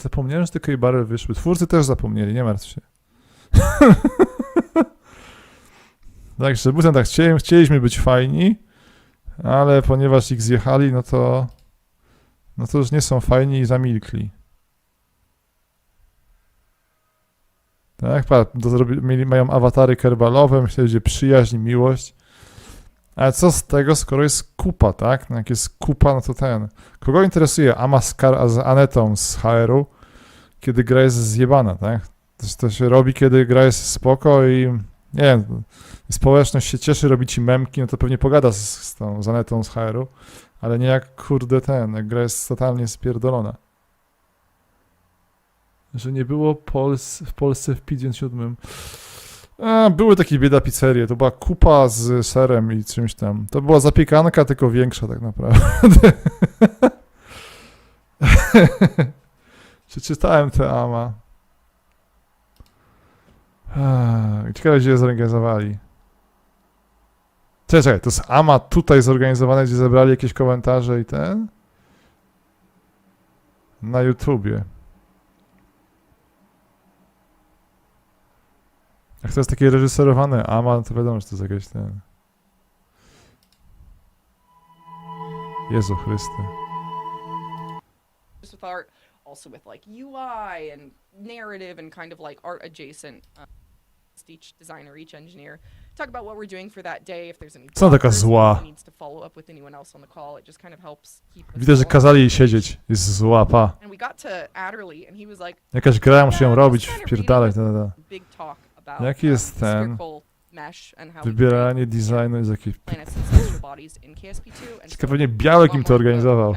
Zapomniałem, że te kejbary wyszły. Twórcy też zapomnieli, nie martw się. Także potem tak, chcieli, chcieliśmy być fajni, ale ponieważ ich zjechali, no to no to już nie są fajni i zamilkli. Tak, pa, to zrobi, mieli, mają awatary kerbalowe, myślę, że przyjaźń, miłość. Ale co z tego, skoro jest kupa, tak? No jak jest kupa, no to ten. Kogo interesuje Amaskar z Anetą z HR-u, kiedy gra jest zjebana, tak? To, to się robi, kiedy gra jest spoko i nie wiem, społeczność się cieszy, robi ci memki, no to pewnie pogada z, z tą z Anetą z HR-u, ale nie jak kurde ten, jak gra jest totalnie spierdolona. Że nie było Pols w Polsce w 57. A, były takie bieda pizzerie, to była kupa z serem i czymś tam. To była zapiekanka, tylko większa tak naprawdę. Przeczytałem te AMA. Ciekawe, gdzie je zorganizowali. Czekaj, czekaj, to jest AMA tutaj zorganizowane, gdzie zebrali jakieś komentarze i ten? Na YouTubie. Jak to jest takie reżyserowane AMA, no to wiadomo, że to jest jakieś ten... Jezu Chryste. just with art, also with like UI and narrative and kind of like art adjacent. Uh, each designer, each engineer, talk about what we're doing for that day. If there's any Co taka zła? needs to follow up with anyone else on the call. It just kind of helps keep. że kazali jej siedzieć. Jest zła, pa. And we got to Adderley, and he was like, Jakaś gra, muszę ją robić, wpierdalać, da, da, da. big talk Jaki jest ten Wybieranie designu jest jakieś... create planets and celestial bodies in KSP2. And Ciekawe, pewnie Białek im to organizował. uh?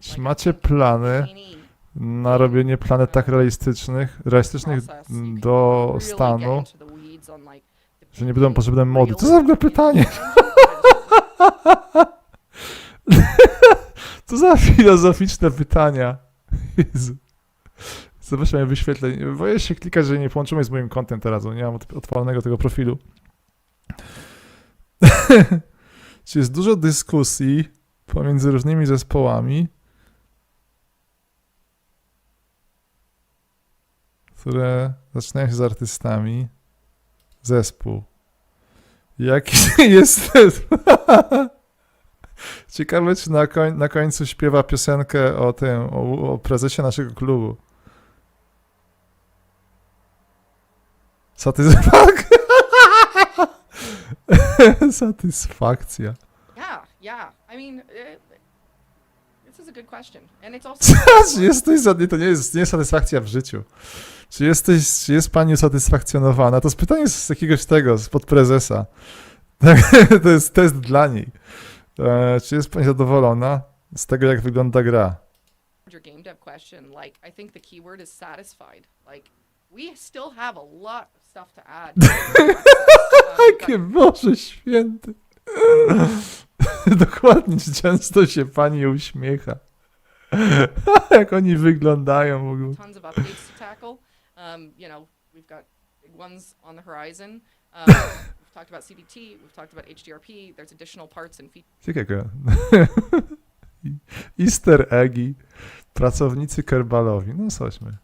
Czy macie plany any na robienie planet tak realistycznych, realistycznych do stanu, że nie będą potrzebne mody? Co za w ogóle pytanie? Co za filozoficzne pytania? Jezu. Zobaczmy moje wyświetlenie. Boję się klikać, że nie połączymy z moim kontem teraz, bo nie mam otwartego tego profilu. Czy jest dużo dyskusji pomiędzy różnymi zespołami, które zaczynają się z artystami. Zespół. Jaki jest... Ciekawe, czy na, koń, na końcu śpiewa piosenkę o tym, o, o prezesie naszego klubu. Satysfak... Satysfakcja. Yeah, yeah. I mean, uh, this is a good question, and it's also. Czy jesteś To nie jest, nie jest satysfakcja w życiu. Czy jesteś, czy jest pani usatysfakcjonowana? To jest pytanie z jakiegoś tego, spod prezesa. to jest test dla niej. E, czy jest pani zadowolona z tego, jak wygląda gra? your game dev question, like I think the keyword is satisfied. Like we still have a lot of stuff to add. Um, Jakie got Boże święty. Dokładnie, często się pani uśmiecha. Jak oni wyglądają w ogóle. tons of updates to tackle. Um, you know, we've got big ones on the horizon. Um, talked about CBT. We've talked about HDRP. There's additional parts and features. Ciekawe. Easter eggi. Pracownicy kerbalowi. No cośmy.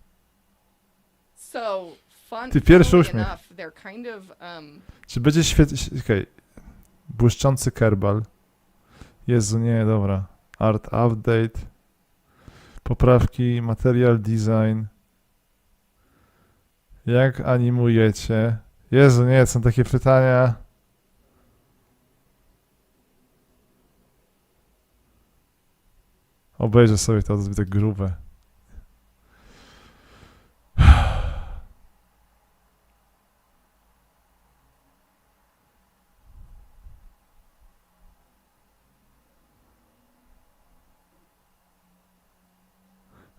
So fun. Ty pierwszy uśmiech. enough, they're kind of um, Czy będzie świetnie... Okej. Błyszczący kerbal. Jezu, nie, dobra. Art update. Poprawki, material design. Jak animujecie? Jezu, nie, są takie pytania. Obejrzę sobie to, to tak grube.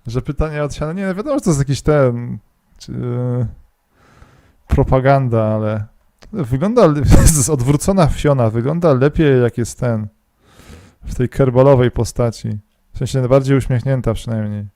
Że pytania od nie, no wiadomo, że to jest jakiś ten, czy, propaganda, ale wygląda, odwrócona Fiona, wygląda lepiej jak jest ten, w tej kerbalowej postaci. W sensie najbardziej uśmiechnięta przynajmniej.